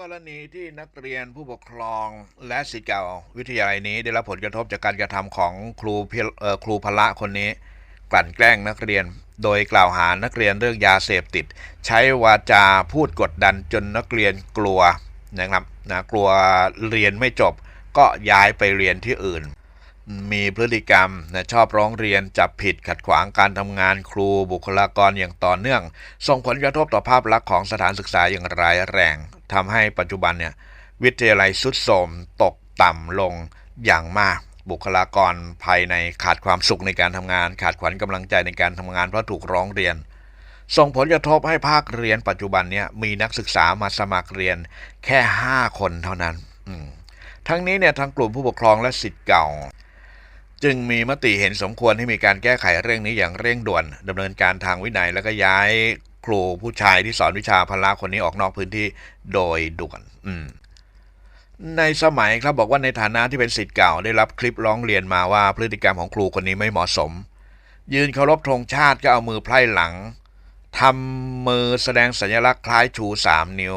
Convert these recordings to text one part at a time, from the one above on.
กรณีที่นักเรียนผู้ปกครองและศิษย์เก่าวิทยาลัยนี้ ได้รับผลกระทบจากการกระทำของครูพียเอ่อครูพละคนนี้ กลั่นแกล้งนักเรียน โดยกล่าวหานักเรียนเรื่องยาเสพติด ใช้วาจาพูดกดดันจนนักเรียนกลัวนะครับนะกลัวเรียนไม่จบก็ย้ายไปเรียนที่อื่น มีพฤติกรรมนะชอบร้องเรียนจับผิดขัดขวางการทำงานครูบุคลากรอย่างต่อเนื่อง ส่งผลกระทบต่อภาพลักษณ์ของสถานศึกษาอย่างร้ายแรงทำให้ปัจจุบันเนี่ยวิทยาลัยสุดโทรมตกต่ำลงอย่างมาก บุคลากรภายในขาดความสุขในการทำงาน ขาดขวัญกำลังใจในการทำงานเพราะถูกร้องเรียน ส่งผลกระทบให้ภาคเรียนปัจจุบันเนี่ยมีนักศึกษามาสมัครเรียนแค่ 5 คนเท่านั้น ทั้งนี้เนี่ยทางกลุ่มผู้ปกครองและสิทธิ์เก่า จึงมีมติเห็นสมควรให้มีการแก้ไขเรื่องนี้อย่างเร่งด่วนดำเนินการทางวินัยแล้วก็ย้ายครูผู้ชายที่สอนวิชาพละคนนี้ออกนอกพื้นที่โดยด่วน อืมในสมัยครับบอกว่าในฐานะที่เป็นสิทธิ์เก่าได้รับคลิปร้องเรียนมาว่าพฤติกรรมของครูคนนี้ไม่เหมาะสม ยืนเคารพธงชาติก็เอามือไพร่หลังทำมือแสดงสัญลักษณ์คล้ายชู3นิ้ว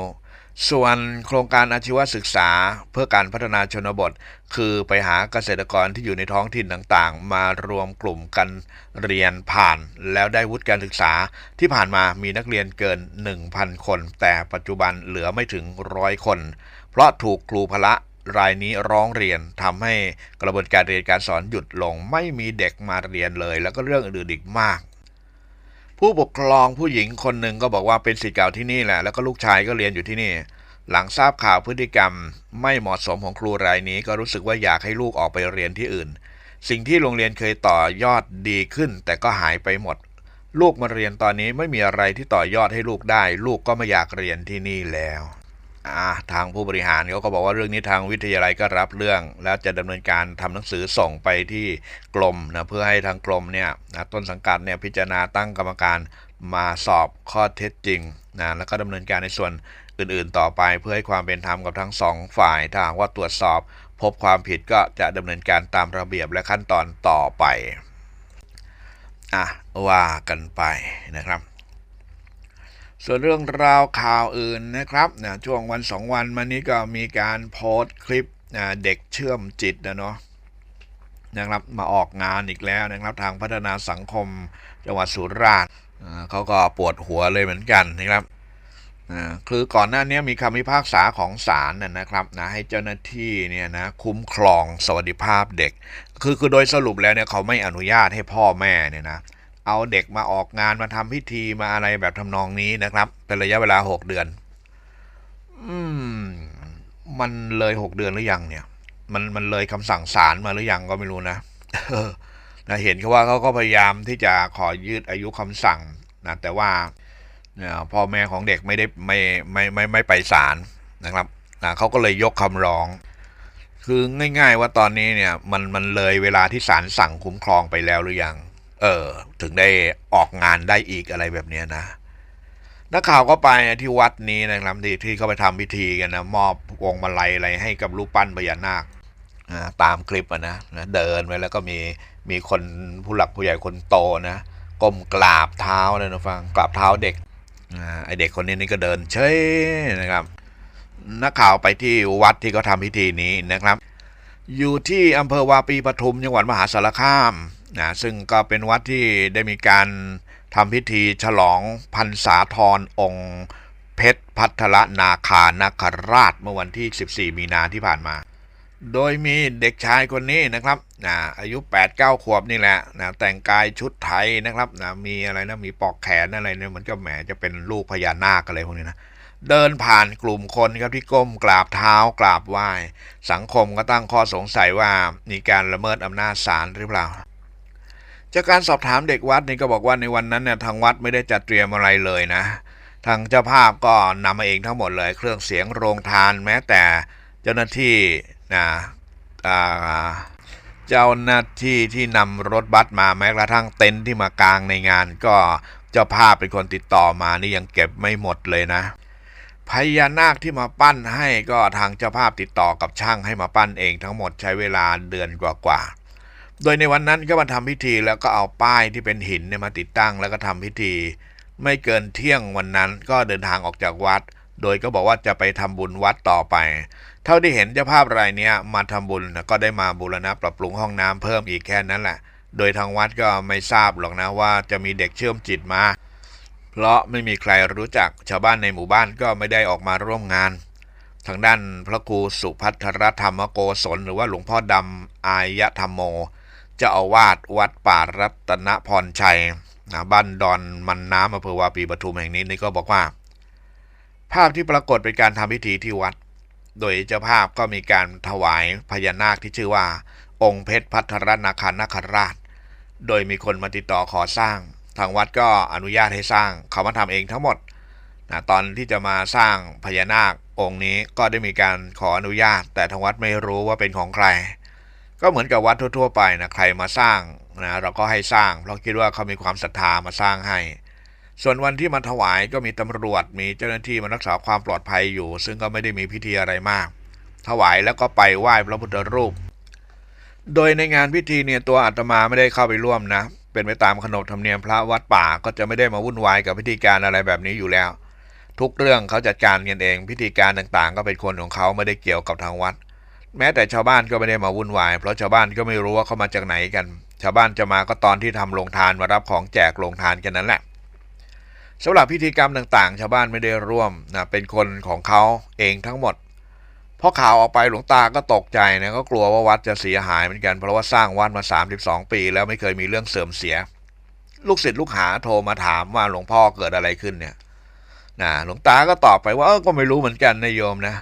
ส่วนโครงการอาชีวศึกษาเพื่อการพัฒนาชนบท คือไปหาเกษตรกรที่อยู่ในท้องถิ่นต่างๆ มารวมกลุ่มกันเรียนผ่านแล้วได้วุฒิการศึกษา ที่ผ่านมามีนักเรียนเกิน 1,000 คน แต่ปัจจุบันเหลือไม่ถึงร้อยคน เพราะถูกครูพละรายนี้ร้องเรียนทำให้กระบวนการเรียนการสอนหยุดลง ไม่มีเด็กมาเรียนเลย แล้วก็เรื่องอื่นอีกมาก ผู้ปกครองผู้หญิงคนหนึ่งก็บอกว่าเป็นศิษย์เก่าที่นี่แหละแล้วก็ลูกชายก็เรียนอยู่ที่นี่ หลังทราบข่าวพฤติกรรม ไม่เหมาะสมของครูรายนี้ ก็รู้สึกว่าอยากให้ลูกออกไปเรียนที่อื่น สิ่งที่โรงเรียนเคยต่อยอดดีขึ้น แต่ก็หายไปหมด ลูกมาเรียนตอนนี้ไม่มีอะไรที่ต่อยอดให้ลูกได้ ลูกก็ไม่อยากเรียนที่นี่แล้ว ทางผู้บริหารเขาก็บอกว่าเรื่องนี้ทางวิทยาลัยก็รับเรื่อง แล้วจะดำเนินการทำหนังสือส่งไปที่กรมนะเพื่อให้ทางกรมเนี่ยนะต้นสังกัดเนี่ยพิจารณาตั้งกรรมการมาสอบข้อเท็จจริงนะแล้วก็ดำเนินการในส่วนอื่นๆ ต่อไปเพื่อให้ความเป็นธรรมกับทั้งสองฝ่ายถ้าหากว่าตรวจสอบ พบความผิดก็จะดำเนินการตามระเบียบและขั้นตอนต่อไปอะว่ากันไปนะครับ ส่วนเรื่องราวข่าวอื่นนะครับนะช่วงวันสองวันมานี้ก็มีการโพสต์คลิปนะเด็กเชื่อมจิตนะเนาะนะครับมาออกงานอีกแล้วนะครับทางพัฒนาสังคมจังหวัดสุราษฎร์เขาก็ปวดหัวเลยเหมือนกันนะครับคือก่อนหน้านี้มีคำพิพากษาของศาลนะครับนะให้เจ้าหน้าที่เนี่ยนะคุ้มครองสวัสดิภาพเด็ก คือคือโดยสรุปแล้วเนี่ยเขาไม่อนุญาตให้พ่อแม่เนี่ยนะ เอาเด็กมาออกงานมาทำพิธีมาอะไรแบบทำนองนี้นะครับ เป็นระยะเวลาหกเดือน อืม มันเลยหกเดือนหรือยังเนี่ย มันมันเลยคำสั่งศาลมาหรือยังก็ไม่รู้นะนะเห็นเขาว่าเขาก็พยายามที่จะขอยืดอายุคำสั่งนะแต่ว่าเนี่ยพ่อแม่ของเด็กไม่ได้ไม่ไม่ไม่ไม่ไปศาลนะครับนะเขาก็เลยยกคำร้อง คือง่าย ๆ ว่าตอนนี้เนี่ยมันมันเลยเวลาที่ศาลสั่งคุ้มครองไปแล้วหรือยัง เออถึงได้ออกงานได้อีกอะไรแบบนี้นะนักข่าวก็ไปที่วัดนี้นะครับที่ที่เขาไปทำพิธีกันนะมอบวงมาลัยอะไรให้กับรูปปั้นพญานาคตามคลิปนะนะเดินไปแล้วก็มีมีคนผู้หลักผู้ใหญ่คนโตนะก้มกราบเท้าเลยนะฟังกราบเท้าเด็กไอเด็กคนนี้นี่ก็เดินเฉยนะครับ นักข่าวไปที่วัดที่เขาทำพิธีนี้นะครับ อยู่ที่อำเภอวาปีปทุมจังหวัดมหาสารคามนะซึ่งก็เป็นวัดที่ได้มีการทำพิธีฉลองพรรษาธรองค์ เพชรพัทรนาคานาคราชเมื่อวันที่ 14 มีนาที่ผ่านมา โดยมีเด็กชายคนนี้นะครับนะอายุ 8-9 ขวบนี่แหละนะแต่งกายชุดไทยนะครับนะมีอะไรนะมีปอกแขนอะไรเนี่ยมือนกับแหมจะเป็นลูกพญานาคอะไรพวกนี้นะ เดินผ่านกลุ่มคนครับที่ก้มกราบเท้ากราบไหว้ สังคมก็ตั้งข้อสงสัยว่ามีการละเมิดอำนาจศาลหรือเปล่า จากการสอบถามเด็กวัดนี่ก็บอกว่าในวันนั้นเนี่ยทางวัดไม่ได้จัดเตรียมอะไรเลยนะ ทางเจ้าภาพก็นำมาเองทั้งหมดเลย เครื่องเสียงโรงทานแม้แต่เจ้าหน้าที่นะเจ้าหน้าที่ที่นำรถบัสมาแม้กระทั่งเต็นท์ที่มากางในงาน ก็เจ้าภาพเป็นคนติดต่อมานี่ยังเก็บไม่หมดเลยนะ พญานาคที่มาปั้นให้ก็ทางเจ้าภาพติดต่อกับช่างให้มาปั้นเองทั้งหมดใช้เวลาเดือนกว่าๆ โดยในวันนั้นก็มาทำพิธีแล้วก็เอาป้ายที่เป็นหินเนี่ยมาติดตั้งแล้วก็ทำพิธี ไม่เกินเที่ยงวันนั้นก็เดินทางออกจากวัด โดยก็บอกว่าจะไปทำบุญวัดต่อไป เท่าที่เห็นเจ้าภาพรายเนี้ยมาทำบุญก็ได้มาบูรณะปรับปรุงห้องน้ำเพิ่มอีกแค่นั้นแหละ โดยทางวัดก็ไม่ทราบหรอกนะว่าจะมีเด็กเชื่อมจิตมา เพราะไม่มีใครรู้จักชาวบ้านในหมู่บ้านก็ไม่ได้ออกมาร่วมงาน ทางด้านพระครูสุพัทรธรรมโกศลหรือว่าหลวงพ่อดำอายธรรมโมเจ้าอาวาสวัดป่ารัตนพรชัยบ้านดอนมันน้ำอำเภอวาปีปทุมแห่งนี้นี่ก็บอกว่า ภาพที่ปรากฏเป็นการทำพิธีที่วัด โดยเจ้าภาพก็มีการถวายพญานาคที่ชื่อว่า องค์เพชรพัทรนาคานาคราช โดยมีคนมาติดต่อขอสร้าง ทางวัดก็อนุญาตให้สร้างเขามาทำเองทั้งหมดนะตอนที่จะมาสร้างพญานาคองค์นี้ก็ได้มีการขออนุญาต แต่ทางวัดไม่รู้ว่าเป็นของใคร ก็เหมือนกับวัดทั่ว ๆ ไปนะใครมาสร้างนะเราก็ให้สร้าง เพราะคิดว่าเขามีความศรัทธามาสร้างให้ ส่วนวันที่มาถวายก็มีตำรวจมีเจ้าหน้าที่มารักษาความปลอดภัยอยู่ ซึ่งก็ไม่ได้มีพิธีอะไรมาก ถวายแล้วก็ไปไหว้พระพุทธรูป โดยในงานพิธีเนี่ยตัวอาตมาไม่ได้เข้าไปร่วมนะ เป็นไปตามขนบธรรมเนียมพระวัดป่าก็จะไม่ได้มาวุ่นวายกับพิธีการอะไรแบบนี้อยู่แล้ว ทุกเรื่องเขาจัดการกันเอง พิธีการต่างๆ ก็เป็นคนของเขาไม่ได้เกี่ยวกับทางวัด แม้แต่ชาวบ้านก็ไม่ได้มาวุ่นวาย เพราะชาวบ้านก็ไม่รู้ว่าเขามาจากไหนกัน ชาวบ้านจะมาก็ตอนที่ทำโรงทานมารับของแจกโรงทานกันนั้นแหละสำหรับพิธีกรรมต่างๆ ชาวบ้านไม่ได้ร่วมนะเป็นคนของเขาเองทั้งหมด พอข่าวออกไปหลวงตาก็ตกใจนะก็กลัวว่าวัดจะเสียหายเหมือนกันเพราะว่าสร้างวัดมา 32 ปี แล้วไม่เคยมีเรื่องเสื่อมเสีย ลูกศิษย์ลูกหาโทรมาถามว่าหลวงพ่อเกิดอะไรขึ้นเนี่ยนะหลวงตาก็ตอบไปว่าก็ไม่รู้เหมือนกันนายโยมนะ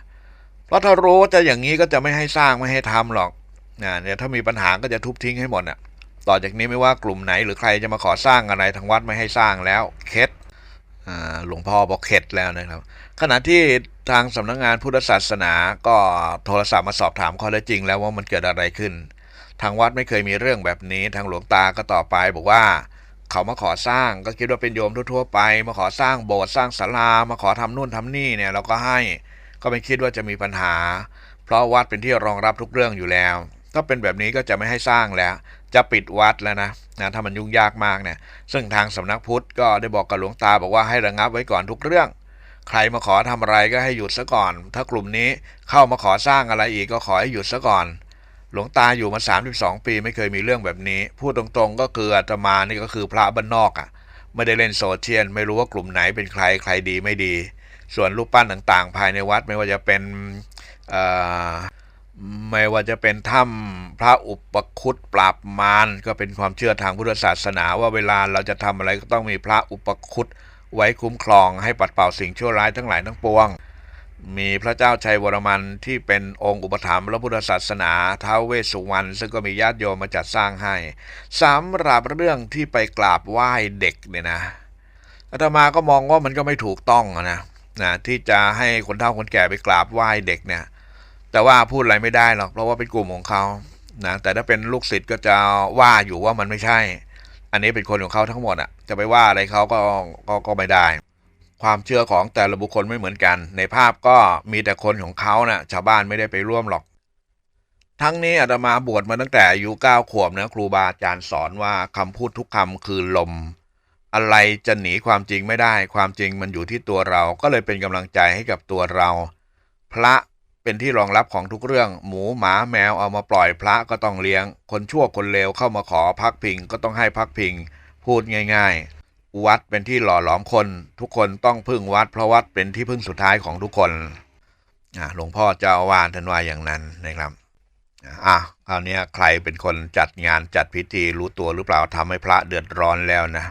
เพราะถ้ารู้ว่าจะอย่างนี้ก็จะไม่ให้สร้างไม่ให้ทำหรอกนะเนี่ยถ้ามีปัญหาก็จะทุบทิ้งให้หมดอะต่อจากนี้ไม่ว่ากลุ่มไหนหรือใครจะมาขอสร้างอะไรทางวัดไม่ให้สร้างแล้วเข็ดหลวงพ่อบอกเข็ดแล้วนะครับ ขณะที่ทางสำนักงานพุทธศาสนาก็โทรศัพท์มาสอบถามข้อเท็จจริง แล้วว่ามันเกิดอะไรขึ้น ทางวัดไม่เคยมีเรื่องแบบนี้ ทางหลวงตาก็ตอบไปบอกว่า เขามาขอสร้างก็คิดว่าเป็นโยมทั่วๆไป มาขอสร้างโบสถ์สร้างศาลามาขอทำนู่นทำนี่เนี่ยเราก็ให้ก็ไม่คิดว่าจะมีปัญหา เพราะวัดเป็นที่รองรับทุกเรื่องอยู่แล้ว ถ้าเป็นแบบนี้ก็จะไม่ให้สร้างแล้ว จะปิดวัดแล้วนะนะถ้ามันยุ่งยากมากเนี่ยซึ่งทางสำนักพุทธก็ได้บอกกับหลวงตาบอกว่าให้ระงับไว้ก่อนทุกเรื่อง ใครมาขอทำอะไรก็ให้หยุดซะก่อน ถ้ากลุ่มนี้เข้ามาขอสร้างอะไรอีกก็ขอให้หยุดซะก่อน หลวงตาอยู่มา 32 ปีไม่เคยมีเรื่องแบบนี้ พูดตรงๆ ก็คืออาตมานี่ก็คือพระบ้านนอกอะ่ะ ไม่ได้เล่นโซเชียลไม่รู้ว่ากลุ่มไหนเป็นใครใครดีไม่ดี ส่วนรูปปั้นต่างๆ ภายในวัดไม่ว่าจะเป็นไม่ว่าจะเป็นถ้ำพระอุปคุตปราบมารก็เป็นความเชื่อทางพุทธศาสนาว่าเวลาเราจะทำอะไรก็ต้องมีพระอุปคุต ไว้คุ้มครองให้ปัดเป่าสิ่งชั่วร้ายทั้งหลายทั้งปวง มีพระเจ้าชัยวรมันที่เป็นองค์อุปถัมภ์พระพุทธศาสนาท้าวเวสสุวรรณซึ่งก็มีญาติโยมมาจัดสร้างให้สำหรับเรื่องที่ไปกราบไหว้เด็กเนี่ยนะอาตมาก็มองว่ามันก็ไม่ถูกต้องนะนะที่จะให้คนเฒ่าคนแก่ไปกราบไหว้เด็กเนี่ย แต่ว่าพูดอะไรไม่ได้หรอกเพราะว่าเป็นกลุ่มของเขานะแต่ถ้าเป็นลูกศิษย์ก็จะว่าอยู่ว่ามันไม่ใช่ อันนี้เป็นคนของเขาทั้งหมดอะ จะไปว่าอะไรเขาก็ก็ก็ไม่ได้ ความเชื่อของแต่ละบุคคลไม่เหมือนกัน ในภาพก็มีแต่คนของเขานะ่ะชาวบ้านไม่ได้ไปร่วมหรอก ทั้งนี้อาตมาบวชมาตั้งแต่อายุเก้าขวบนะครูบาอาจารย์สอนว่าคำพูดทุกคำคือลม อะไรจะหนีความจริงไม่ได้ ความจริงมันอยู่ที่ตัวเราก็เลยเป็นกำลังใจให้กับตัวเรา พระ เป็นที่รองรับของทุกเรื่อง หมูหมาแมวเอามาปล่อยพระก็ต้องเลี้ยง คนชั่วคนเลวเข้ามาขอพักพิงก็ต้องให้พักพิง พูดง่ายๆ วัดเป็นที่หล่อหลอมคน ทุกคนต้องพึ่งวัดเพราะวัดเป็นที่พึ่งสุดท้ายของทุกคนหลวงพ่อเจ้าอาวาสท่านว่าอย่างนั้นนะครับอะคราวเนี้ยใครเป็นคนจัดงานจัดพิธีรู้ตัวหรือเปล่าทำให้พระเดือดร้อนแล้วนะ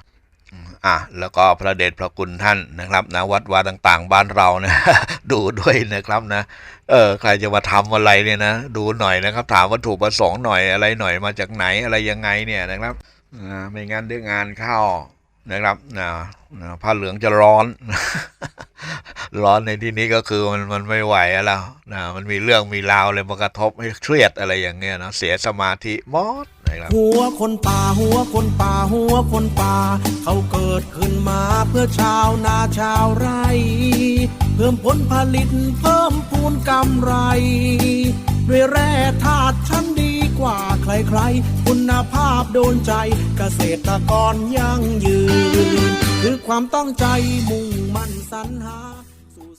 อะแล้วก็พระเดชพระคุณท่านนะครับนะวัดวาต่างๆ บ้านเรานะดูด้วยนะครับนะเออใครจะมาทำอะไรเนี่ยนะดูหน่อยนะครับ ถามวัตถุประสงค์หน่อยอะไรหน่อยมาจากไหนอะไรยังไงเนี่ยนะครับอ่าไม่งั้นเรื่องงานเข้านะครับนะผ้าเหลืองจะร้อน ร้อนในที่นี้ก็คือมันมันไม่ไหวแล้วนะมันมีเรื่องมีราวเลยมากระทบให้เครียดอะไรอย่างเงี้ยนะเสียสมาธิหมด หัวคนป่าหัวคนป่าหัวคนป่า เขาเกิดขึ้นมาเพื่อชาวนาชาวไร่ เพิ่มผลผลิตเพิ่มพูนกำไร ด้วยแร่ธาตุชั้นดีกว่าใครๆ คุณภาพโดนใจเกษตรกรยั่งยืน คือความตั้งใจมุ่งมั่นสรรหา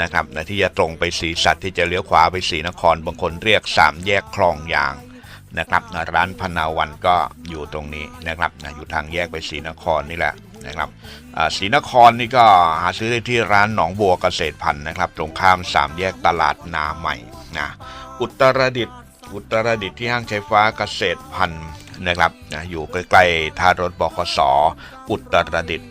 นะครับนะที่จะตรงไปศรีสัตว์ที่จะเลี้ยวขวาไปศรีนครบางคนเรียกสามแยกคลองยางนะครับนะร้านพนาวันก็อยู่ตรงนี้นะครับนะอยู่ทางแยกไปศรีนครนี่แหละนะครับอ่าศรีนครนี่ก็หาซื้อได้ที่ร้านหนองบัวเกษตรพันธุ์นะครับ ตรงข้ามสามแยกตลาดนาใหม่นะอุตรดิตถ์อุตรดิตถ์ที่ห้างใช้ฟ้าเกษตรพันธุ์นะครับนะอยู่ใกล้ๆท่ารถบขสอุตรดิตถ์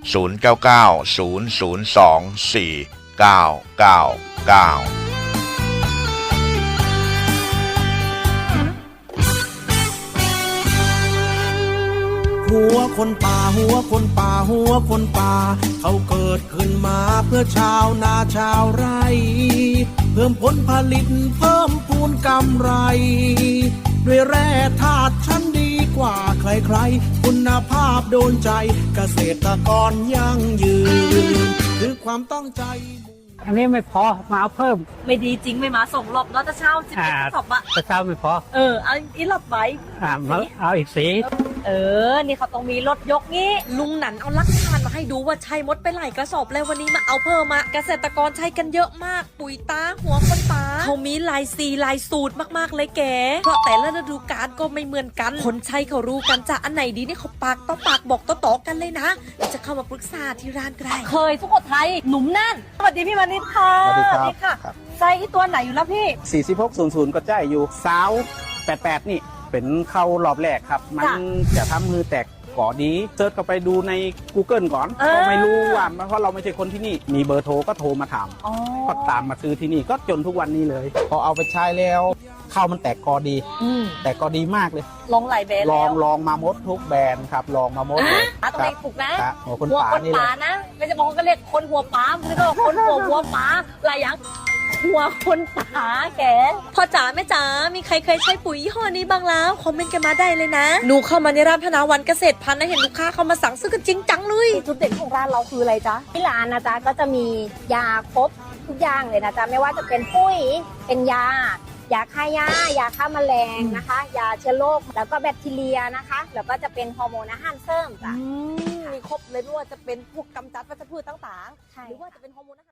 099-002-4999หัวคนป่าหัวคนป่าหัวคนป่า เขาเกิดขึ้นมาเพื่อชาวนาชาวไร่ เพิ่มผลผลิตเพิ่มพูนกำไร ด้วยแร่ธาตุชั้นดี กว่าใครๆ คุณภาพโดนใจเกษตรกรยั่งยืนคือความตั้งใจ อันนี้ไม่พอมาเอาเพิ่ม ไม่ดีจริงไม่มาส่งรอบแล้วจะเช่าสิบอ่าเอ็ดกระสอบอะแต่เช้าไม่พอ เออเอาอีรอบไว้อ่ามาเอาอีกสีเออ นี่เขาต้องมีรถยกงี้ ลุงหนันเอาลักฐานมาให้ดูว่าใช่มดไปหลายกระสอบแล้ววันนี้มาเอาเพิ่มมาเกษตรกรใช้กันเยอะมาก ปุ๋ยตาหัวคนตาเขามีลายสีลายสูตรมากๆเลยแกเพราะแต่ละฤดูกาลก็ไม่เหมือนกันคนใช้เขารู้กันจะอันไหนดีนี่เขาปากต่อปากบอกต่อๆกันเลยนะเดี๋ยวจะเข้ามาปรึกษาที่ร้านก็ได้เคยสุโขทัยหนุ่มนั่นสวัสดีพี่มานิดค่ะสวัสดีครับค่ะไส้ตัวไหนอยู่แล้วพี่ 4600 ก็จ่ายอยู่สาว88 นี่ เป็นเข้ารอบแรกครับ มันจ้ะจะทำมือแตกก่อดีเซิร์ชเข้าไปดูใน Google ก่อนเออก็ไม่รู้ว่าเพราะเราไม่ใช่คนที่นี่ มีเบอร์โทรก็โทรมาถามอ๋อก็ตามมาซื้อที่นี่ก็จนทุกวันนี้เลย พอเอาไปใช้แล้ว ข้าวมันแตกกอดี อืมแตกกอดีมากเลย ลองหลายแบรนด์ลองแล้วลองมาหมดทุกแบรนด์ครับ ลองมาหมดเลยอะต้องคไปรับปลูกนะ ครับหัวคนหัวป่าคนนี่เลป่ายนะ ไม่ใช่บางคนก็เรียกคนหัวป๋าไม่ใช่ก็คนหัวหัวป๋าหลายอย่างหัวคนป่าแกพ่อจ๋าแม่จ๋ามีใครเคยใช้ปุ๋ยยี่ห้อนี้บ้างแล้วคอมเมนต์กันมาได้เลยนะหนูเข้ามาในร้านพนาวันเกษตรพันธุ์นะเห็นลูกค้าเข้ามาสั่งซื้อกันจริงจังเลยจุดเด่นของร้านเราคืออะไรจ๊ะที่ร้านนะจ๊ะก็จะมียาครบทุกอย่างเลยนะจ๊ะไม่ว่าจะเป็นปุ้ยเป็นยา ยาฆ่าหญ้ายาฆ่าแมลงนะคะ ยาเชื้อโรคแล้วก็แบคทีเรียนะคะ แล้วก็จะเป็นฮอร์โมนอาหารเสริมจ้ะ อืมมีครบเลยไม่ว่าจะเป็นพวกกำจัดวัชพืชต่างใช่ ๆ หรือว่าจะเป็นฮอร์โมนอาหาร